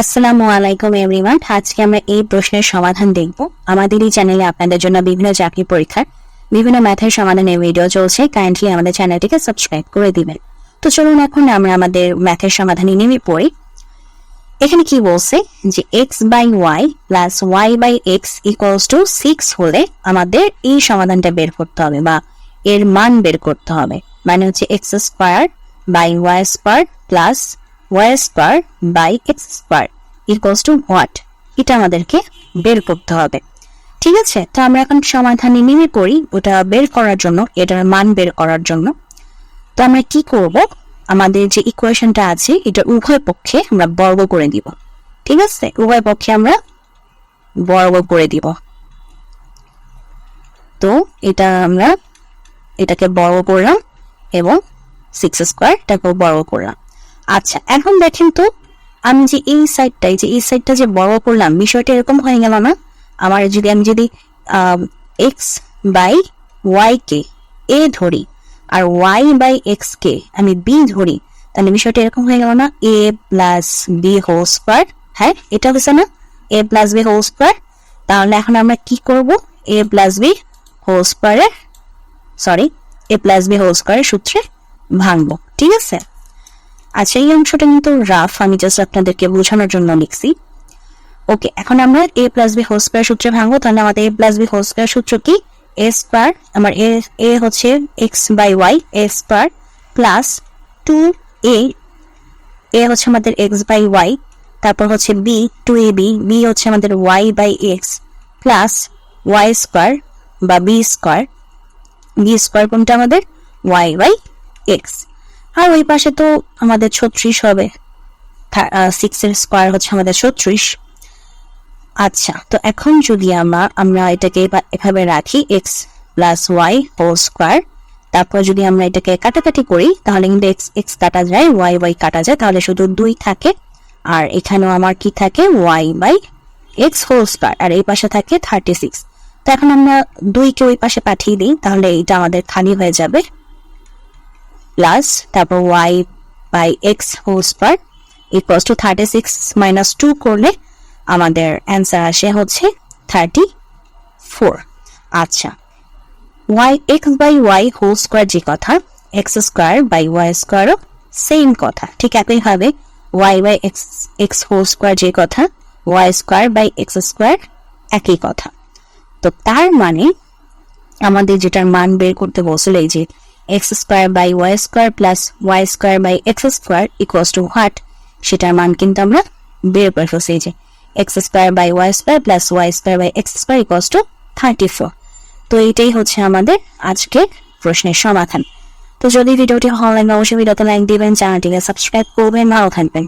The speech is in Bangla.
আসসালামু আলাইকুম এভরিওয়ান আজকে আমরা এই প্রশ্নের সমাধান দেখব। আমাদের এই চ্যানেলে আপনাদের জন্য বিভিন্ন চাকরি পরীক্ষার, বিভিন্ন ম্যাথের সমাধানের ভিডিও চলছে। কাইন্ডলি আমাদের চ্যানেলটিকে সাবস্ক্রাইব করে দিবেন। তো চলুন এখন আমরা আমাদের ম্যাথের সমাধানে নেমে পড়ি। এখানে কি বলছে? যে X by Y plus Y by X equals to six হলে আমাদের এই সমাধানটা বের করতে হবে বা এর মান বের করতে হবে। মানে হচ্ছে X square by Y square plus Y square by X square equals to what এটা আমাদেরকে বের করতে হবে। ঠিক আছে? তো আমরা এখন সমাধানে নেমে পড়ি। ওটা বের করার জন্য, এটার মান বের করার জন্য। তো আমরা কি করব? আমাদের যে ইকুয়েশনটা আছে, এটা উভয় পক্ষে আমরা বর্গ করে দিব। ঠিক আছে? উভয় পক্ষে আমরা বর্গ করে দিব। তো এটা আমরা এটাকে বর্গ করলাম এবং সিক্স স্কোয়ার এটাকেও বর্গ করলাম। আচ্ছা এখন দেখেন তো, আমি যে এই সাইডটাই যে এই সাইডটা যে বড় করলাম, বিষয়টা এরকম হয়ে গেল না? আমার যদি, আমি যদি এক্স বাই ওয়াই কে এ ধরি, আর ওয়াই বাই এক্স কে আমি বি ধরি, তাহলে বিষয়টা এরকম হয়ে গেল না? A plus B whole square হ্যাঁ এটা হচ্ছে না? A plus B whole square তাহলে এখন আমরা কি করব? এ প্লাস বি হোল স্কোয়ারের sorry A plus B whole স্কোয়ারের সূত্রে ভাঙবো, ঠিক আছে? আচ্ছা এই অংশটা কিন্তু রাফ, আমি জাস্ট আপনাদেরকে বোঝানোর জন্য লিখছি। ওকে এখন আমরা A plus B whole square সূত্রে ভাঙবো, তাহলে আমাদের A plus B whole square সূত্র কি? এ স্কোয়ার আমার এ এ হচ্ছে X by Y A square plus two A A হচ্ছে আমাদের এক্স বাই ওয়াই তারপর হচ্ছে B two A B B হচ্ছে আমাদের Y by X plus Y square বা বি স্কোয়ার বি স্কোয়ার কোনটা আমাদের? ওয়াই বাই এক্স আর ওই পাশে তো আমাদের ছত্রিশ হবে। সিক্স এর স্কোয়ার হচ্ছে আমাদের ছত্রিশ। আচ্ছা তো এখন যদি আমরা আমরা এটাকে এভাবে রাখি X plus Y whole square তারপর যদি আমরা এটাকে কাটাকাটি করি, তাহলে কিন্তু এক্স এক্স কাটা যায় ওয়াই ওয়াই কাটা যায়, তাহলে শুধু দুই থাকে। আর এখানেও আমার কি থাকে? Y by X whole square আর এই পাশে থাকে থার্টি সিক্স তো এখন আমরা দুইকে ওই পাশে পাঠিয়ে দিই, তাহলে এটা আমাদের খালি হয়ে যাবে। প্লাস তারপর Y by X whole square equals to thirty six minus two করলে আমাদের অ্যান্সার আসে হচ্ছে থার্টি ফোর আচ্ছা Y X by Y whole square যে কথা এক্স স্কোয়ার বাই ওয়াই স্কোয়ারও সেম কথা, ঠিক একইভাবে Y by X X whole square যে কথা Y square by X square একই কথা। তো তার মানে আমাদের যেটার মান বের করতে এই যে X square by Y square plus Y square by X square equals to what সেটার মান কিন্তু আমরা বের করে ফেলছি এই যে X square by Y square plus Y square by X square equals to thirty four তো এইটাই হচ্ছে আমাদের আজকে প্রশ্নের সমাধান। তো যদি ভিডিওটি ভালো লাগে, অবশ্যই ভিডিওতে লাইক দিবেন, চ্যানেলটিকে সাবস্ক্রাইব করবেন। ভালো থাকবেন।